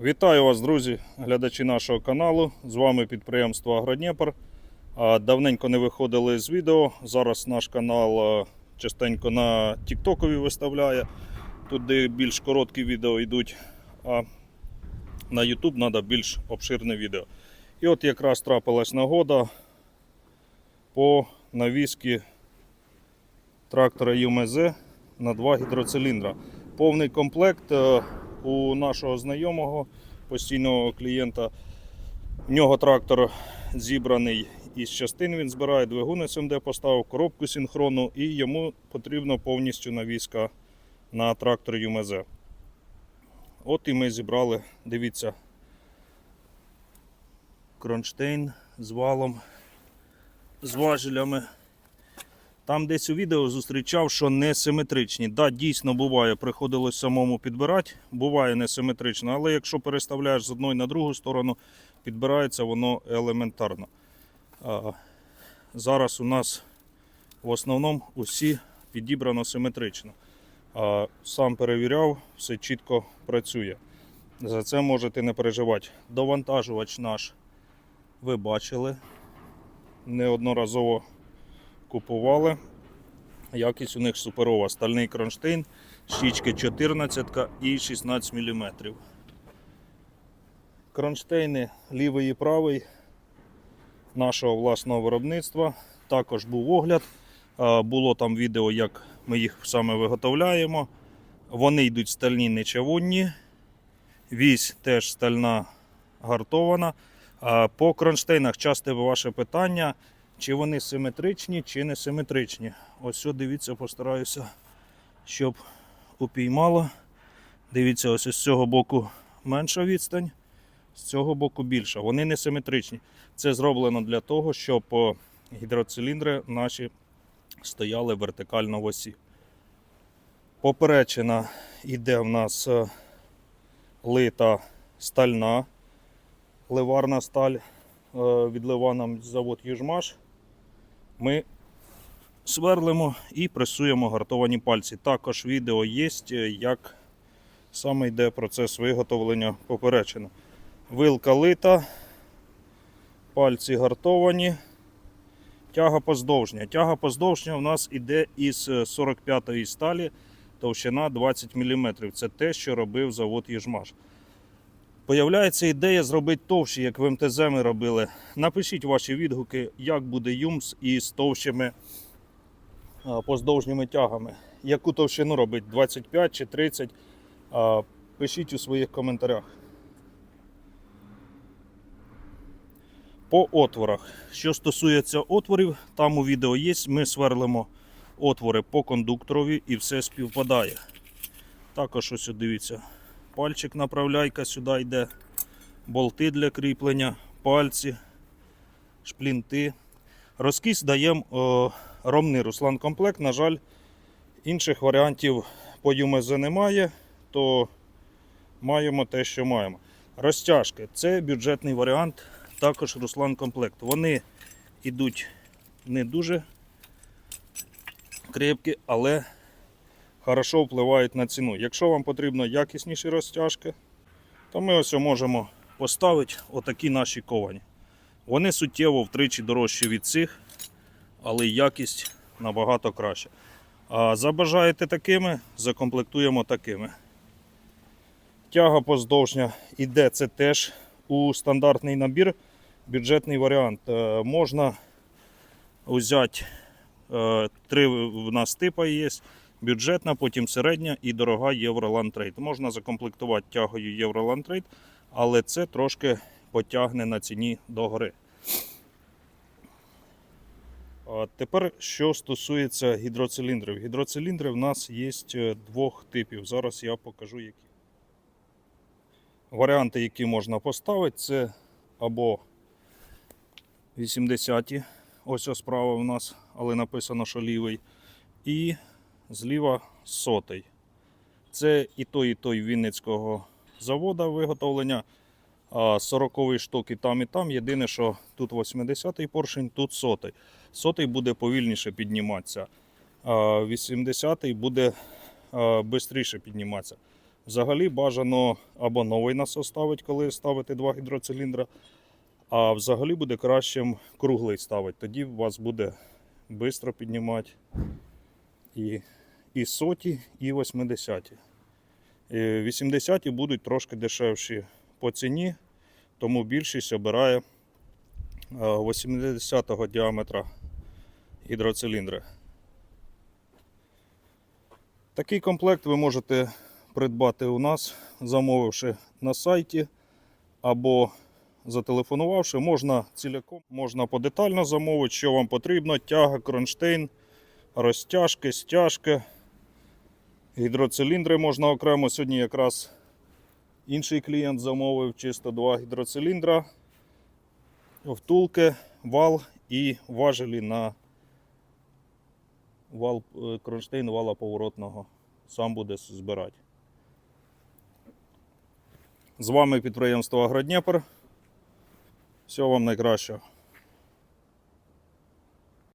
Вітаю вас, друзі, глядачі нашого каналу. З вами підприємство Агродніпр. Давненько не виходили з відео. Зараз наш канал частенько на Тіктокові виставляє. Тут де більш короткі відео йдуть, а на YouTube треба більш обширне відео. І от якраз трапилась нагода по навіски трактора ЮМЗ на два гідроциліндра. Повний комплект е, у нашого знайомого постійного клієнта. В нього трактор зібраний із частин. Він збирає двигун СМД, поставив коробку синхронну і йому потрібно повністю навіска на трактор ЮМЗ. От і ми зібрали, дивіться, кронштейн з валом, з важелями. Там десь у відео зустрічав, що несиметричні. Да, дійсно буває, приходилось самому підбирати, буває несиметрично, але якщо переставляєш з одної на другу сторону, підбирається воно елементарно. А, зараз у нас в основному усі підібрано симетрично. А, сам перевіряв, все чітко працює. За це можете не переживати. Довантажувач наш ви бачили. Неодноразово купували. Якість у них суперова. Стальний кронштейн, щічки 14 і 16 мм. Кронштейни лівий і правий нашого власного виробництва. Також був огляд. Було там відео, як ми їх саме виготовляємо. Вони йдуть стальні не чавунні. Вісь теж стальна гартована. По кронштейнах часте ваше питання, чи вони симетричні, чи не симетричні. Ось що, дивіться, постараюся, щоб упіймало. Дивіться, ось з цього боку менша відстань, з цього боку більша. Вони не симетричні. Це зроблено для того, щоб гідроциліндри наші стояли вертикально в осі. Поперечина йде в нас е, лита стальна ливарна сталь е, відлива нам завод Южмаш. Ми сверлимо і пресуємо гартовані пальці. Також відео є, е, як саме йде процес виготовлення поперечини. Вилка лита, пальці гартовані. Тяга поздовжня. Тяга поздовжня у нас іде із 45-ї сталі, товщина 20 мм. Це те, що робив завод Єжмаш. Появляється ідея зробити товщі, як в МТЗ ми робили. Напишіть ваші відгуки, як буде юмс із товщими поздовжніми тягами. Яку товщину робить 25 чи 30. Пишіть у своїх коментарях. По отворах. Що стосується отворів, там у відео є. Ми сверлимо отвори по кондукторові і все співпадає. Також ось дивіться. Пальчик направляйка сюди йде, болти для кріплення, пальці, шплінти. Розкіс даємо ромний Руслан комплект. На жаль, інших варіантів по ЮМЗ немає, то маємо те, що маємо. Розтяжки це бюджетний варіант, також Руслан комплект. Вони йдуть не дуже крепкі, але хорошо впливають на ціну. Якщо вам потрібно якісніші розтяжки, то ми ось можемо поставити отакі наші ковані. Вони суттєво втричі дорожчі від цих, але якість набагато краща. А забажаєте такими, закомплектуємо такими. Тяга поздовжня іде це теж у стандартний набір, бюджетний варіант. Е, Можна взяти е, три в нас типа є бюджетна, потім середня і дорога Євроланд Трейд. Можна закомплектувати тягою Євроланд Трейд, але це трошки потягне на ціні догори. А тепер, що стосується гідроциліндрів. Гідроциліндри в нас є е, двох типів. Зараз я покажу які. Варіанти, які можна поставити, це або 80-ті, ось ось справа в нас, але написано, що лівий. І зліва сотий. Це і той, і той Вінницького завода виготовлення. 40-й шток і там, і там. Єдине, що тут 80-й поршень, тут сотий. Сотий буде повільніше підніматися, а 80-й буде швидше підніматися. Взагалі бажано або новий насос ставити, коли ставите два гідроциліндра, а взагалі буде кращим круглий ставити. Тоді вас буде швидко піднімати і, і соті, і 80. 80 будуть трошки дешевші по ціні, тому більшість обирає 80-го діаметра гідроциліндри. Такий комплект ви можете придбати у нас, замовивши на сайті або зателефонувавши. Можна ціляком, можна подетально замовити, що вам потрібно. Тяга, кронштейн, розтяжки, стяжки. Гідроциліндри можна окремо. Сьогодні якраз інший клієнт замовив чисто два гідроциліндра, втулки, вал і важелі на вал, е, кронштейн вала поворотного. Сам буде збирати. З вами підприємство Агродніпр. Всього вам найкращого.